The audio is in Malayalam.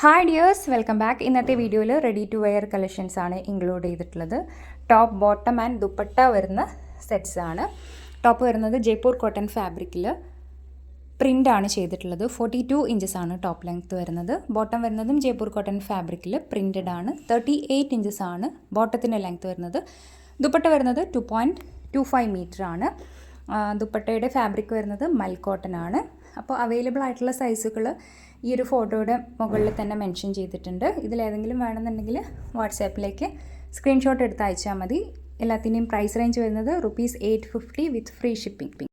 ഹായ് ഡിയേഴ്സ് വെൽക്കം ബാക്ക് ഇന്നത്തെ വീഡിയോയിൽ റെഡി ടു വെയർ കളക്ഷൻസ് ആണ് ഇൻക്ലൂഡ് ചെയ്തിട്ടുള്ളത്. ടോപ്പ് ബോട്ടം ആൻഡ് ദുപ്പട്ട വരുന്ന സെറ്റ്സ് ആണ്. ടോപ്പ് വരുന്നത് ജയ്പൂർ കോട്ടൺ ഫാബ്രിക്കിൽ പ്രിന്റ് ആണ് ചെയ്തിട്ടുള്ളത്. ഫോർട്ടി ടു ഇഞ്ചസ് ആണ് ടോപ്പ് ലെങ്ത്ത് വരുന്നത്. ബോട്ടം വരുന്നതും ജയ്പൂർ കോട്ടൺ ഫാബ്രിക്കിൽ പ്രിന്റഡ് ആണ്. തേർട്ടി എയ്റ്റ് ഇഞ്ചസ് ആണ് ബോട്ടത്തിന്റെ ലെങ്ത്ത് വരുന്നത്. ദുപ്പട്ട വരുന്നത് two point two five metre ആണ്. ദുപ്പട്ടയുടെ ഫാബ്രിക് വരുന്നത് മൽ കോട്ടൺ ആണ്. അപ്പോൾ അവൈലബിൾ ആയിട്ടുള്ള സൈസുകൾ ഈ ഒരു ഫോട്ടോയുടെ മുകളിൽ തന്നെ മെൻഷൻ ചെയ്തിട്ടുണ്ട്. ഇതിലേതെങ്കിലും വേണമെന്നുണ്ടെങ്കിൽ വാട്സാപ്പിലേക്ക് സ്ക്രീൻഷോട്ട് എടുത്ത് അയച്ചാൽ മതി. എല്ലാത്തിന്റെയും പ്രൈസ് റേഞ്ച് വരുന്നത് rupees eight fifty with free shipping